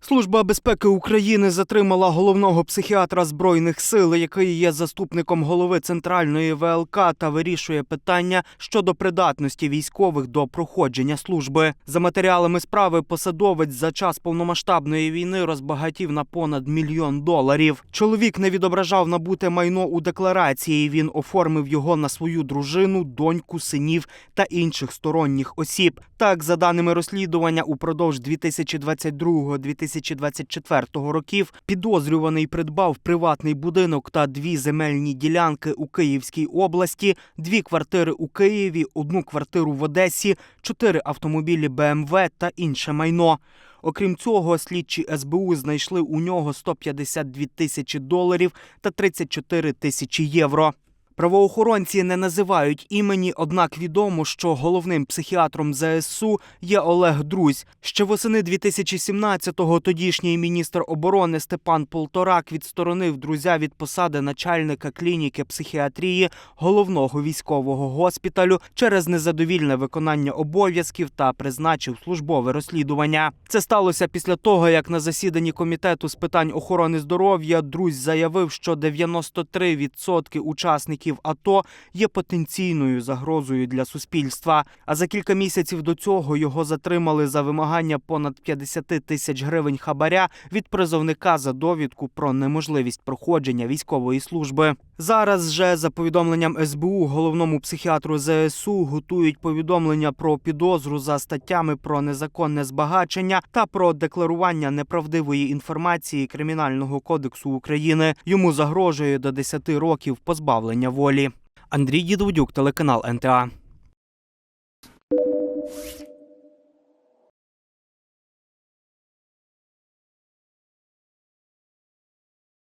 Служба безпеки України затримала головного психіатра збройних сил, який є заступником голови центральної ВЛК та вирішує питання щодо придатності військових до проходження служби. За матеріалами справи посадовець за час повномасштабної війни розбагатів на понад мільйон доларів. Чоловік не відображав набуте майно у декларації. Він оформив його на свою дружину, доньку, синів та інших сторонніх осіб. Так, за даними розслідування, упродовж 2022-2024 років підозрюваний придбав приватний будинок та дві земельні ділянки у Київській області, дві квартири у Києві, одну квартиру в Одесі, чотири автомобілі БМВ та інше майно. Окрім цього, слідчі СБУ знайшли у нього 152 тисячі доларів та 34 тисячі євро. Правоохоронці не називають імені, однак відомо, що головним психіатром ЗСУ є Олег Друзь. Ще восени 2017-го тодішній міністр оборони Степан Полторак відсторонив друзя від посади начальника клініки психіатрії головного військового госпіталю через незадовільне виконання обов'язків та призначив службове розслідування. Це сталося після того, як на засіданні комітету з питань охорони здоров'я Друзь заявив, що 93% учасників АТО є потенційною загрозою для суспільства. А за кілька місяців до цього його затримали за вимагання понад 50 тисяч гривень хабаря від призовника за довідку про неможливість проходження військової служби. Зараз же за повідомленням СБУ головному психіатру ЗСУ готують повідомлення про підозру за статтями про незаконне збагачення та про декларування неправдивої інформації Кримінального кодексу України. Йому загрожує до 10 років позбавлення волі волі. Андрій Дідудюк, телеканал НТА.